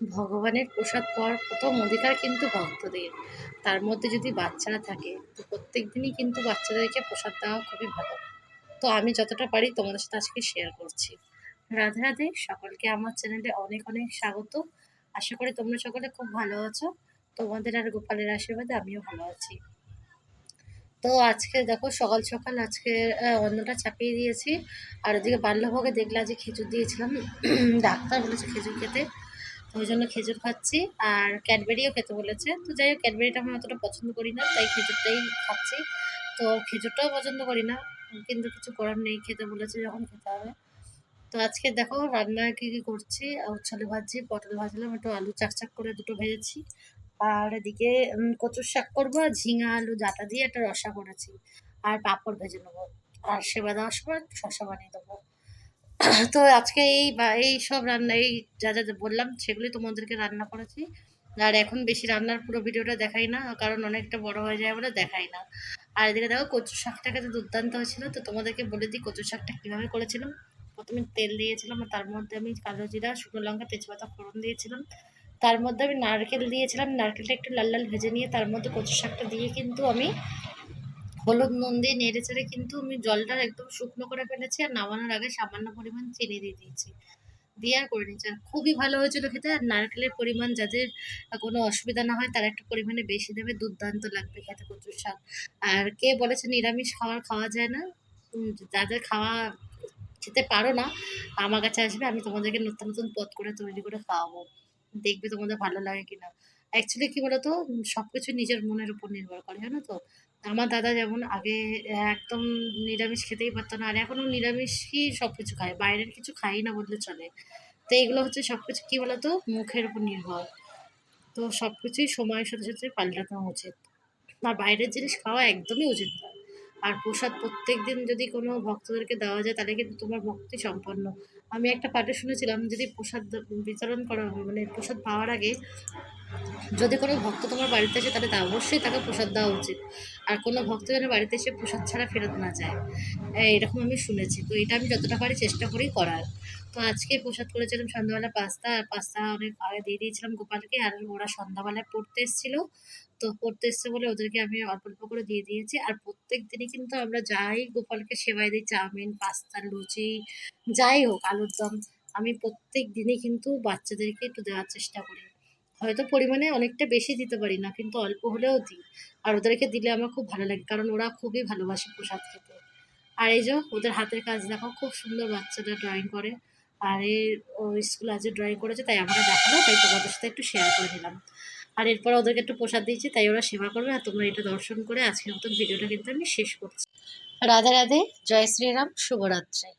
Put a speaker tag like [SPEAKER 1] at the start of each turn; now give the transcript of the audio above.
[SPEAKER 1] ভগবানের প্রসাদ পাওয়ার প্রথম অধিকার কিন্তু ভক্তদের। তার মধ্যে যদি বাচ্চারা থাকে, তো প্রত্যেক দিনই কিন্তু বাচ্চাদেরকে প্রসাদ দেওয়া খুবই ভালো। তো আমি যতটা পারি তোমাদের সাথে আজকে শেয়ার করছি। রাধে রাধে, সকলকে আমার চ্যানেলে অনেক অনেক স্বাগত। আশা করি তোমরা সকলে খুব ভালো আছো। তোমাদের আর গোপালের আশীর্বাদে আমিও ভালো আছি। তো আজকে দেখো সকাল সকাল আজকে অন্নটা চাপিয়ে দিয়েছি। আর ওদিকে বাল্যভোগে দেখলে যে খেজুর দিয়েছিলাম। ডাক্তার বলেছে খেজুর খেতে। ওই জন্য খেজুর খাচ্ছি আর ক্যাডবেরিও খেতে বলেছে। তো যাই হোক, ক্যাডবেরিটা আমি অতটা পছন্দ করি না, তাই খেজুরটাই খাচ্ছি। তো খেজুরটাও পছন্দ করি না, কিন্তু কিছু করার নেই, খেতে বলেছে যখন খেতে হবে। তো আজকে দেখো রান্নায় কী কী করছি উচ্ছলে ভাজছি, পটল ভাজলাম, একটু আলু চাকচাক করে দুটো ভেজেছি। আর এদিকে কচুর শাক করব আর ঝিঙা আলু, ডাঁটা দিয়ে একটা রসা করেছি। আর পাঁপড় ভেজে নেব। আর সেবা দেওয়ার সময় শসা বানিয়ে তো আজকে এই বা, এই সব রান্না, এই যা যা বললাম, সেগুলি তোমাদেরকে রান্না করেছি। আর এখন বেশি রান্নার পুরো ভিডিওটা দেখাই না, কারণ অনেকটা বড় হয়ে যায় বলে দেখাই না। আর এদিকে দেখো কচু শাকটাকে তো দুর্দান্ত হয়েছিল, তো তোমাদেরকে বলে দিই কচু শাকটা কীভাবে করেছিলাম। প্রথমে তেল দিয়েছিলাম, আর তার মধ্যে আমি কালো জিরা, শুকনো লঙ্কা, তেজপাতা, ফোড়ন দিয়েছিলাম। তার মধ্যে আমি নারকেল দিয়েছিলাম, নারকেলটা একটু লাল লাল ভেজে নিয়ে তার মধ্যে কচু শাকটা দিয়ে কিন্তু আমি হলুদ নুন দিয়ে নেড়ে চেড়ে কিন্তু আমি জলটা একদম শুকনো করে ফেলেছি আর নামানোর আগে সামান্য পরিমাণ চিনি দিয়ে দিয়েছি। দিয়ে আর করে নিয়েছি আর খুবই ভালো হয়েছিল খেতে আর নারকেলের পরিমাণ যাদের কোনো অসুবিধা না হয় তারা একটু পরিমাণে বেশি দেবে, দুর্দান্ত লাগবে খেতে কচুর শাক আর কে বলেছে নিরামিষ খাবার খাওয়া যায় না? যাদের খাওয়া খেতে পারো না, আমার কাছে আসবে, আমি তোমাদেরকে নতুন নতুন পদ করে তৈরি করে খাওয়াবো। দেখবে তোমাদের ভালো লাগে কিনা। অ্যাকচুয়ালি কি বলতো? সব কিছু নিজের মনের উপর নির্ভর করে, জানো তো? আমার দাদা যেমন আগে একদম নিরামিষ খেতেই পারতো না, আর এখনও নিরামিষই সব কিছু খায়, বাইরের কিছু খাই না বললে চলে। তো এগুলো হচ্ছে সব কিছু কী বলতো? মুখের উপর নির্ভর। তো সব কিছুই সময়ের সাথে সাথে পাল্টানো উচিত। আর বাইরের জিনিস খাওয়া একদমই উচিত নয় আর প্রসাদ প্রত্যেক দিন যদি কোনো ভক্তদেরকে দেওয়া যায়, তাহলে কিন্তু তোমার ভক্তি সম্পন্ন। আমি একটা পাঠে শুনেছিলাম, যদি প্রসাদ বিতরণ করা মানে প্রসাদ পাওয়ার আগে যদি কোনো ভক্ত তোমার বাড়িতে আসে, তাহলে তা অবশ্যই তাকে প্রসাদ দেওয়া উচিত। আর কোনো ভক্ত যেন বাড়িতে এসে প্রসাদ ছাড়া ফেরত না যায়। এরকম আমি শুনেছি। তো এটা আমি যতটা পারি চেষ্টা করি করার। তো আজকে প্রসাদ করেছিলাম সন্ধ্যাবেলা পাস্তা। আর পাস্তা অনেক আগে দিয়ে দিয়েছিলাম গোপালকে। আর ওরা সন্ধ্যাবেলায় পড়তে এসেছিল। তো পড়তে এসছে বলে ওদেরকে আমি অল্প অল্প করে দিয়ে দিয়েছি। আর প্রত্যেক দিনই কিন্তু আমরা যাই গোপালকে সেবাই দিই। চাউমিন, পাস্তা, লুচি, যাই হোক আলুর দম আমি প্রত্যেক দিনই কিন্তু বাচ্চাদেরকে একটু দেওয়ার চেষ্টা করি। হয়তো পরিমাণে অনেকটা বেশি দিতে পারি না, কিন্তু অল্প হলেও দিই। আর ওদেরকে দিলে আমার খুব ভালো লাগে, কারণ ওরা খুবই ভালোবাসে প্রসাদ খেতে। আর এই যে ওদের হাতের কাজ, দেখো খুব সুন্দর বাচ্চারা ড্রয়িং করে। আর এই স্কুল আজ ড্রয়িং করেছে, তাই আমাকে দেখাল, তাই তোমাদের সাথে একটু শেয়ার করে দিলাম আর এরপর ওদেরকে একটু প্রসাদ দিয়েছি, তাই ওরা সেবা করবে, আর তোমরা এটা দর্শন করে আজকের মতন ভিডিওটা কিন্তু আমি শেষ করছি। রাধে রাধে, জয় শ্রীরাম, শুভরাত্রি।